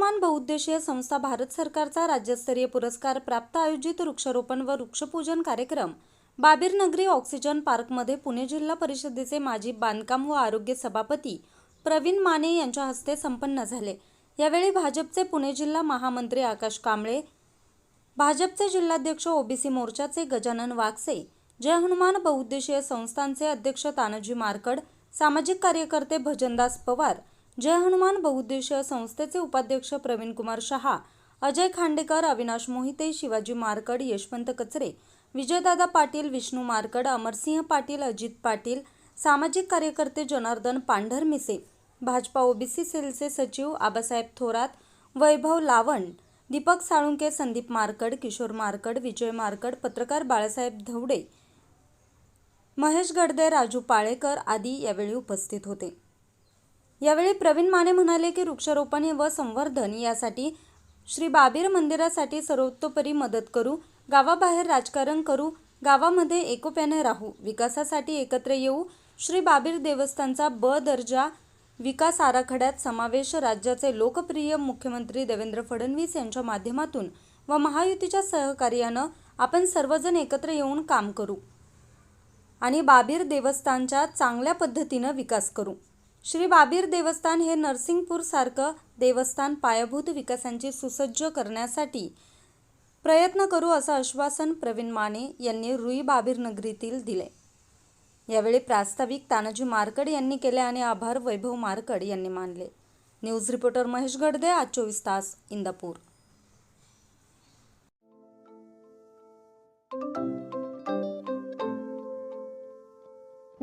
बहुउद्देशीय संस्था भारत सरकारचा राज्यस्तरीय पुरस्कार प्राप्त आयोजित वृक्षारोपण व वृक्षपूजन कार्यक्रम. बाबीर नगरी ऑक्सिजन पार्कमध्ये पुणे जिल्हा परिषदेचे माजी बांधकाम व आरोग्य सभापती प्रवीण माने यांच्या हस्ते संपन्न झाले. यावेळी भाजपचे पुणे जिल्हा महामंत्री आकाश कांबळे भाजपचे जिल्हाध्यक्ष ओबीसी मोर्चाचे गजानन वागसे जय हनुमान बहुउद्देशीय संस्थांचे अध्यक्ष तानाजी मारकड सामाजिक कार्यकर्ते भजनदास पवार जय हनुमान बहुउद्देशीय संस्थेचे उपाध्यक्ष प्रवीण कुमार शहा अजय खांडेकर अविनाश मोहिते शिवाजी मारकड यशवंत कचरे विजयदादा पाटील विष्णू मारकड अमरसिंह पाटील अजित पाटील सामाजिक कार्यकर्ते जनार्दन पांढर मिसे भाजपा ओबीसी सेलचे सचिव आबासाहेब थोरात वैभव लावण दीपक साळुंके संदीप मारकड किशोर मारकड विजय मारकड पत्रकार बाळासाहेब धवडे महेश गडदे राजू पाळेकर आदी यावेळी उपस्थित होते. यावेळी प्रवीण माने म्हणाले की वृक्षारोपण व संवर्धन यासाठी श्री बाबीर मंदिरासाठी सर्वतोपरी मदत करू गावाबाहेर राजकारण करू गावामध्ये एकोप्याने राहू विकासासाठी एकत्र येऊ श्री बाबीर देवस्थानचा ब दर्जा विकास आराखड्यात समावेश राज्याचे लोकप्रिय मुख्यमंत्री देवेंद्र फडणवीस यांच्या माध्यमातून व महायुतीच्या सहकार्यानं आपण सर्वजण एकत्र येऊन काम करू आणि बाबीर देवस्थानच्या चांगल्या पद्धतीनं विकास करू. श्री बाबीर देवस्थान हे नरसिंगपूरसारखं देवस्थान पायाभूत विकासांची सुसज्ज करण्यासाठी प्रयत्न करू असं आश्वासन प्रवीण माने यांनी रुई बाबीर नगरीतील दिले. यावेळी प्रास्ताविक तानाजी मारकड यांनी केले आणि आभार वैभव मारकड यांनी मानले. न्यूज रिपोर्टर महेश गडदे आज चोवीस तास इंदापूर.